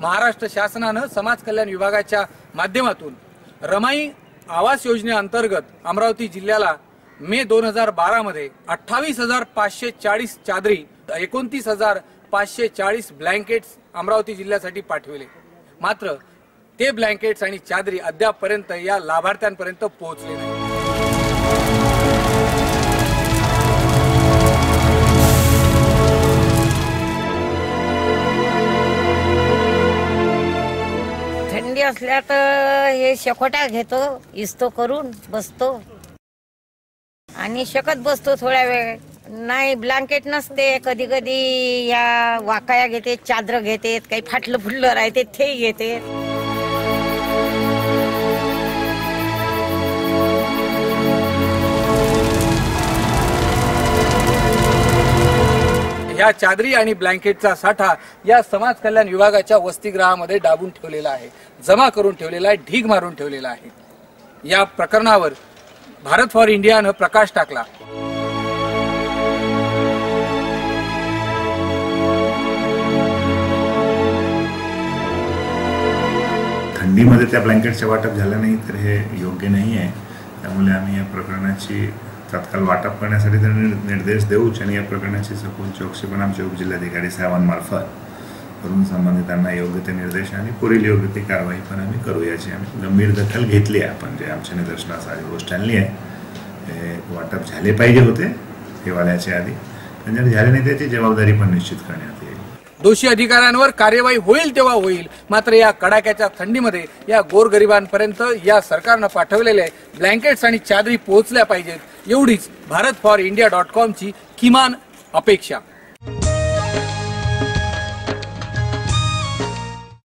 महाराष्ट्र शासनानं समाज कल्याण विभागाच्या माध्यमातून रमाई आवास योजनेअंतर्गत अमरावती जिल्ह्याला मे दोन हजार बारामध्ये अठ्ठावीस हजार पाचशे चाळीस चादरी एकोणतीस हजार पाचशे चाळीस ब्लँकेट्स अमरावती जिल्ह्यासाठी पाठविले. मात्र ते ब्लँकेट्स आणि चादरी अद्यापपर्यंत या लाभार्थ्यांपर्यंत पोहोचले नाही. थंडी असल्या तर हे शकोटा घेतो इस्तो करून बसतो. आणि शकत बसतो थोड्या वेळ. नाही ब्लँकेट नसते. कधी कधी या वाकाया घेते चादर घेते काही फाटलं फुटलं राहते ते घेते. या चादरी आणि ब्लँकेटचा साठा या समाज कल्याण विभागाच्या वसतिगृहामध्ये डाबून ठेवलेला आहे. जमा करून ठेवलेला आहे ढीग मारून ठेवलेला आहे. या प्रकरणावर भारत फॉर इंडियानं प्रकाश टाकला. थंडीमध्ये त्या ब्लँकेटचे वाटप झालं नाही तर हे योग्य नाही आहे. त्यामुळे आम्ही या प्रकरणाची तात्काळ वाटप करण्यासाठी त्यांनी निर्देश देऊच आणि या प्रकरणाची सखोल चौकशी पण आमचे उपजिल्हाधिकारी साहेबांमार्फत करून संबंधितांना योग्य ते निर्देश आणि पुढील योग्य ती कारवाई पण आम्ही करू याची आम्ही गंभीर दखल घेतली आहे. आपण जे आमच्या निदर्शनास आली गोष्ट आणली आहे हे वाटप झाले पाहिजे होते हिवाळ्याच्या आधी. आणि जर झाले नाही त्याची जबाबदारी पण निश्चित करण्यात येईल. दोषी अधिकाऱ्यांवर कार्यवाही होईल तेव्हा होईल. मात्र या कडाक्याच्या थंडीमध्ये या गोरगरिबांपर्यंत या सरकारनं पाठवलेले ब्लँकेट्स आणि चादरी पोहोचल्या पाहिजेत. एवढीच भारत फॉर इंडिया डॉट कॉमची किमान अपेक्षा.